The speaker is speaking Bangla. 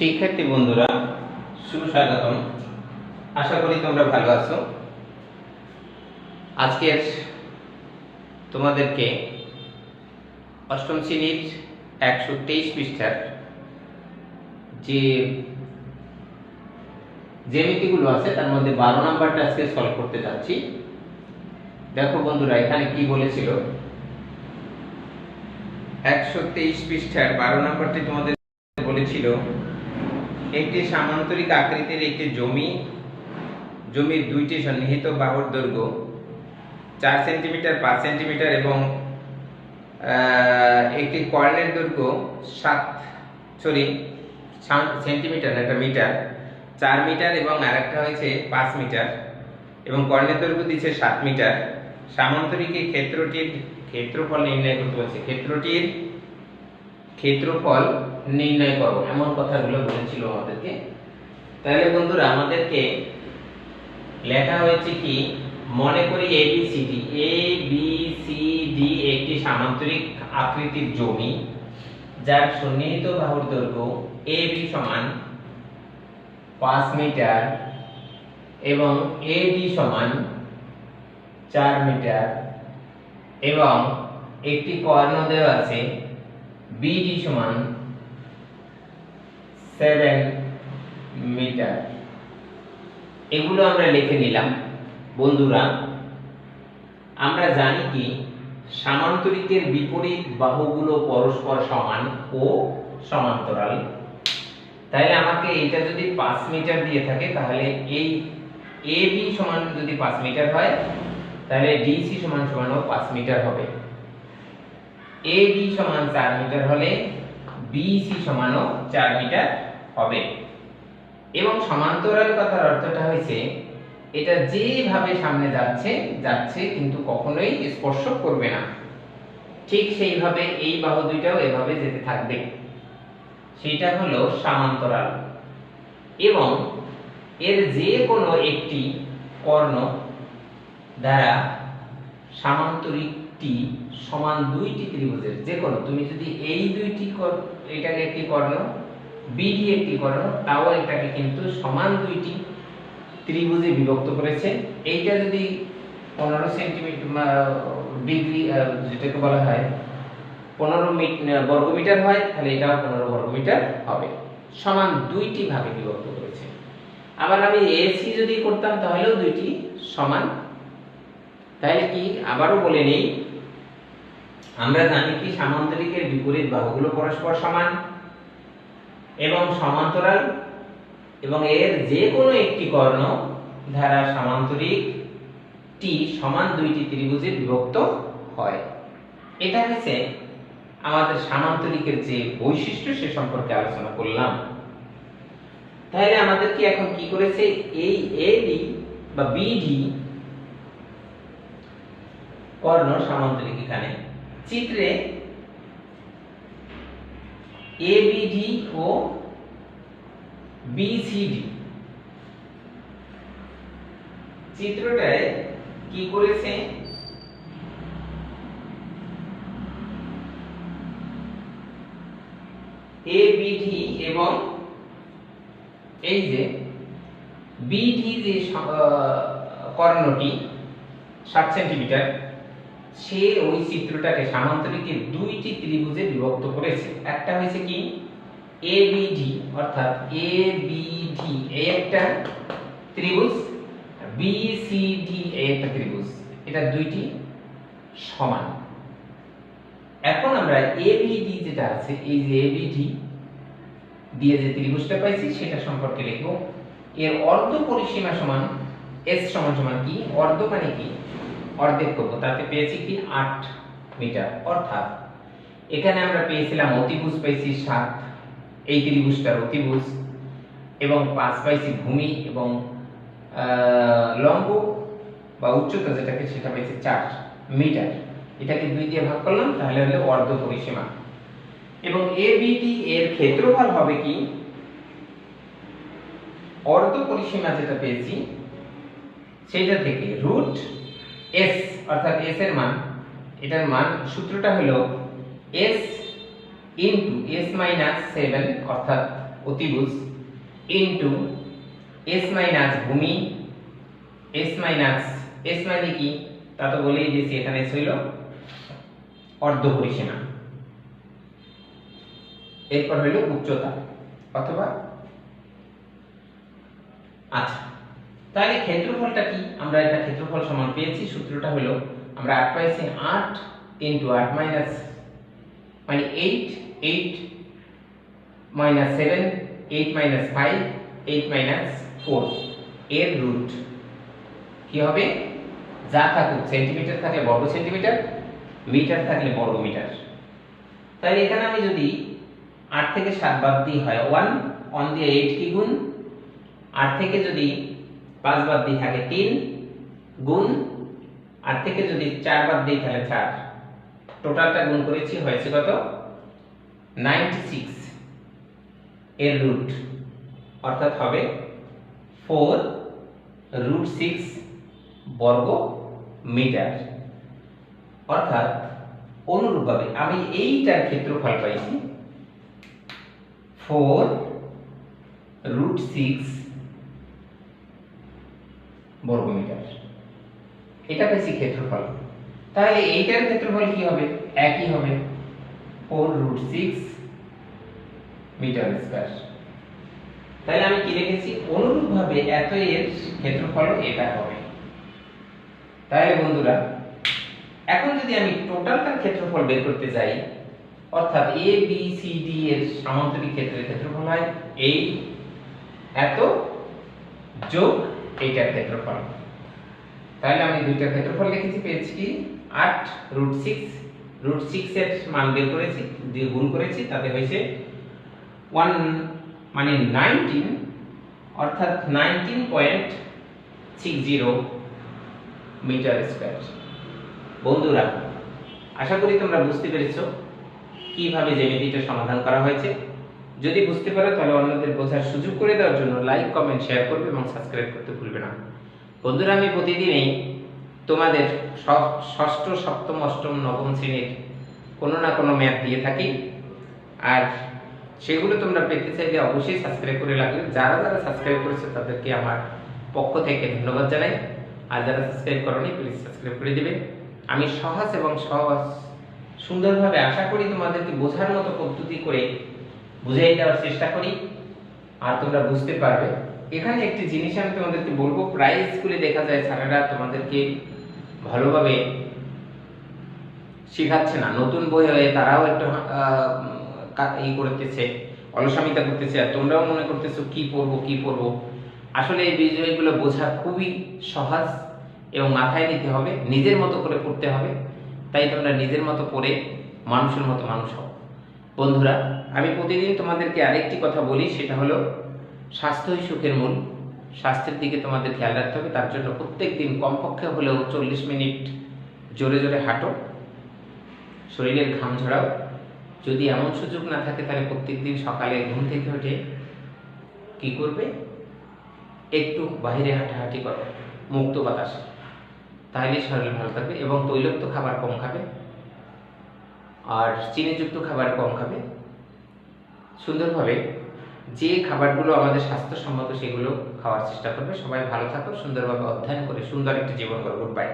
শিক্ষার্থী বন্ধুরা, সুস্বাগতম। আশা করি তোমরা ভালো আছো। আজকের তোমাদেরকে অষ্টম শ্রেণির একশো তেইশ পৃষ্ঠার যে জ্যামিতিগুলো আছে, তার মধ্যে বারো নাম্বারটা আজকে সলভ করতে যাচ্ছি। দেখো বন্ধুরা, এখানে কি বলেছিল? একশো তেইশ পৃষ্ঠার বারো নাম্বারটি তোমাদের বলেছিল একটি সামান্তরিক আকৃতির একটি জমি। জমির দুইটি সন্নিহিত বাহুর দৈর্ঘ্য চার সেন্টিমিটার, পাঁচ সেন্টিমিটার এবং একটি কর্ণের দৈর্ঘ্য সাত সরি সেন্টিমিটার, একটা মিটার। চার মিটার এবং আরেকটা হয়েছে পাঁচ মিটার এবং কর্ণের দৈর্ঘ্য দিচ্ছে সাত মিটার। সামান্তরিকে ক্ষেত্রটির ক্ষেত্রফল নির্ণয় করতে বলছে ক্ষেত্রটির ক্ষেত্রফল নির্ণয় করো এমন কথাগুলো বলেছিল আমাদেরকে। তাহলে বন্ধুরা, আমাদেরকে লেখা হয়েছে কি? মনে করি A B C D A B C D একটি সামান্তরিক আকৃতির জমি, যার সন্নিহিত বাহুর দৈর্ঘ্য এ বি সমান পাঁচ মিটার এবং এ ডি সমান চার মিটার এবং একটি কর্ণ দেওয়া আছে বিডি সমান সেভেন মিটার এগুলো আমরা লিখে নিলাম। বন্ধুরা, আমরা জানি কি, সামান্তরিকের বিপরীত বাহুগুলো পরস্পর সমান ও সমান্তরাল। তাহলে আমাকে এটা যদি পাঁচ মিটার দিয়ে থাকে, তাহলে এই এ বি সমান যদি পাঁচ মিটার হয়, তাহলে ডিসি সমান সমানও পাঁচ মিটার হবে। বি সমান চার মিটার হলে বিসি সমানও চার মিটার হবে। এবং সমান্তরাল কথার অর্থটা হয়েছে, এটা যেভাবে সামনে যাচ্ছে যাচ্ছে কিন্তু কখনোই স্পর্শ করবে না। ঠিক সেইভাবে এই বাহু দুইটাও এভাবে যেতে থাকবে। সেটা হলো সমান্তরাল। এবং এর যে কোনো একটি কর্ণ দ্বারা সামান্তরিকটি সমান দুইটি ত্রিভুজের, যে কোনো, তুমি যদি এই দুইটি এটাকে একটি কর্ণ বিডি একটি কর্ণ তাও এটাকে কিন্তু সমান দুইটি ত্রিভুজে বিভক্ত করেছে। এইটা যদি পনেরো সেন্টিমিটার ডিগ্রি যেটাকে বলা হয়, পনেরো বর্গমিটার হয়, তাহলে এটাও পনেরো বর্গমিটার হবে। সমান দুইটি ভাগে বিভক্ত করেছে। আবার আমি এসি যদি করতাম, তাহলেও দুইটি সমান। তাহলে কি? আবারও বলে নেই আমরা জানি কি, সামান্তরিকের বিপরীত বাহুগুলো পরস্পর সমান এবং সমান্তরাল, এবং এর যে কোনো একটি কর্ণ ধারা সামান্তরিক টি সমান দুইটি ত্রিভুজে বিভক্ত হয়। এটা হচ্ছে আমাদের সামান্তরিকের যে বৈশিষ্ট্য সে সম্পর্কে আলোচনা করলাম। তাহলে আমাদের কি এখন কি করেছে? এই এডি বা বিডি কর্ণ সামান্তরিক এখানে চিত্রে এবিডি ও বিসিডি চিত্রটায় কি করেছে? এবিডি এবং এই যে বিডি যে কর্ণটি, সাত সেন্টিমিটার সে ওই চিত্রটাকে সামান্তরিকের দুইটি ত্রিভুজে বিভক্ত করেছে। একটা হয়েছে কি? এবিডি অর্থাৎ এবিডি এই একটা ত্রিভুজ বিসিডি একটা ত্রিভুজ। এটা দুইটি সমান। এখন আমরা এ এবিডি যেটা আছে, এই যে এ এবিডি দিয়ে যে ত্রিভুজটা পাইছি, সেটা সম্পর্কে লিখব। এর অর্ধ পরিসীমা সমান এস সমান সমান কি? অর্ধ মানে কি? অর্ধেক করব। তাতে পেয়েছি কি? আট মিটার। অর্থাৎ এখানে আমরা পেয়েছিলাম অতিভুজ পাইছি সাত, এই ত্রিভুজটার অতিভুজ, এবং পাঁচ পাইছি ভূমি, এবং লম্ব বা উচ্চতা যেটাকে সেটা পাইছি চার মিটার। এটাকে দুই দিয়ে ভাগ করলাম, তাহলে হলো অর্ধ পরিসীমা। এবং এবিডি এর ক্ষেত্রফল হবে কি? অর্ধ পরিসীমা যেটা পেয়েছি সেটা থেকে রুট এস অর্থাৎ এস এর মান, এটার মান, সূত্রটা হলো S into S minus seven অর্থাৎ অতিভুজ ইন্টু এস মাইনাস ভূমি এস মাইনাস এস মানে কি? তা তো বলেই দিয়েছি, এখানে হইল অর্ধ পরিসীমা। এরপর হইল উচ্চতা, অথবা আচ্ছা। তাহলে ক্ষেত্রফলটা কি? আমরা এটা ক্ষেত্রফল সমান পেয়েছি, সূত্রটা হলো আমরা আট পাইছি আট ইন্টু আট মাইনাস মানে eight eight minus seven eight minus five eight minus four এর রুট কি হবে? যা থাকুক সেন্টিমিটার থাকলে বর্গ সেন্টিমিটার মিটার থাকলে বর্গ মিটার তাহলে এখানে আমি যদি আট থেকে সাত বাদ দিই হয় ওয়ান অন দিয়ে এইট কি গুণ? আট থেকে যদি পাঁচ বাদ দিই থাকে তিন গুণ আট থেকে যদি চার বাদ দিই তাহলে চার। টোটালটা গুণ করেছি, হয়েছে কত? নাইনটি সিক্স এর রুট অর্থাৎ হবে ফোর রুট সিক্স বর্গ মিটার অর্থাৎ অনুরূপভাবে আমি এইটার ক্ষেত্রফল পাইছি। ফোর রুট সিক্স বর্গমিটার এটা পাইছি ক্ষেত্রফল। তাহলে এইটার ক্ষেত্রফল কি হবে? একই হবে। Four root six metre square তাহলে আমি কি লিখেছি? অনুরূপভাবে এত এর ক্ষেত্রফল এটা হবে। তাহলে বন্ধুরা, এখন যদি আমি টোটালটার ক্ষেত্রফল বের করতে যাই, অর্থাৎ এ বি সি ডি এর সামান্তরিক ক্ষেত্রের ক্ষেত্রফল হয় এই এত যোগ এইটার ক্ষেত্রফল। তাহলে আমি দুইটা ক্ষেত্রফল লিখেছি, পেয়েছি কি? আট রুট সিক্স রুট সিক্স এর মান বের করেছি দিয়ে গুণ করেছি, তাতে হয়েছে ওয়ান মানে নাইনটিন অর্থাৎ nineteen point six zero metre square বন্ধুরা, আশা করি তোমরা বুঝতে পেরেছ কীভাবে জ্যামিতিটা সমাধান করা হয়েছে। যদি বুঝতে পারো, তাহলে অন্যদের বোঝার সুযোগ করে দেওয়ার জন্য লাইক কমেন্ট শেয়ার করবে এবং সাবস্ক্রাইব করতে ভুলবে না। বন্ধুরা, আমি প্রতিদিনই তোমাদের ষষ্ঠ সপ্তম, অষ্টম, নবম শ্রেণির কোনো না কোনো ম্যাথ দিয়ে থাকি। আর সেগুলো তোমরা পেতে চাইলে অবশ্যই সাবস্ক্রাইব করে লাগবে যারা যারা সাবস্ক্রাইব করেছে, তাদেরকে আমার পক্ষ থেকে ধন্যবাদ জানাই। আর যারা সাবস্ক্রাইব করনি প্লিজ সাবস্ক্রাইব করে দেবে। আমি সহজ এবং সহজ সুন্দরভাবে আশা করি তোমাদেরকে বোঝার মতো পদ্ধতি করে বুঝিয়ে দেওয়ার চেষ্টা করি। আর তোমরা বুঝতে পারবে। এখানে একটি জিনিস আমি তোমাদেরকে বলব, প্রায় স্কুলে দেখা যায় স্যারেরা তোমাদেরকে ভালোভাবে শেখাচ্ছে না। নতুন বই হয়ে তারাও একটু ই করতেছে, অলসামিতা করতেছে। আর তোমরাও মনে করতেছো, কি পড়ব কি পড়ব? আসলে এই বিষয়গুলো বোঝা খুবই সহজ এবং মাথায় নিতে হবে। নিজের মতো করে পড়তে হবে। তাই তোমরা নিজের মতো পড়ে মানুষের মতো মানুষ হও। বন্ধুরা, আমি প্রতিদিন তোমাদেরকে আরেকটি কথা বলি, সেটা হলো স্বাস্থ্যই সুখের মূল। স্বাস্থ্যের দিকে তোমাদের খেয়াল রাখতে হবে, তার জন্য প্রত্যেক দিন কমপক্ষে হলেও চল্লিশ মিনিট জোরে জোরে হাঁটো, শরীরের ঘাম ঝরাও। যদি এমন সুযোগ না থাকে, তাহলে প্রত্যেকদিন সকালে ঘুম থেকে উঠে কি করবে? একটু বাইরে হাঁটাহাঁটি করো, মুক্ত বাতাস তাহলে শরীর ভালো থাকবে এবং তৈলাক্ত খাবার কম খাবে। আর চিনিযুক্ত খাবার কম খাবে। সুন্দরভাবে যে খাবারগুলো আমাদের স্বাস্থ্যসম্মত সেগুলো খাওয়ার চেষ্টা করবে। সবাই ভালো থাকো, সুন্দরভাবে অধ্যয়ন করে সুন্দর একটা জীবন গড় বাই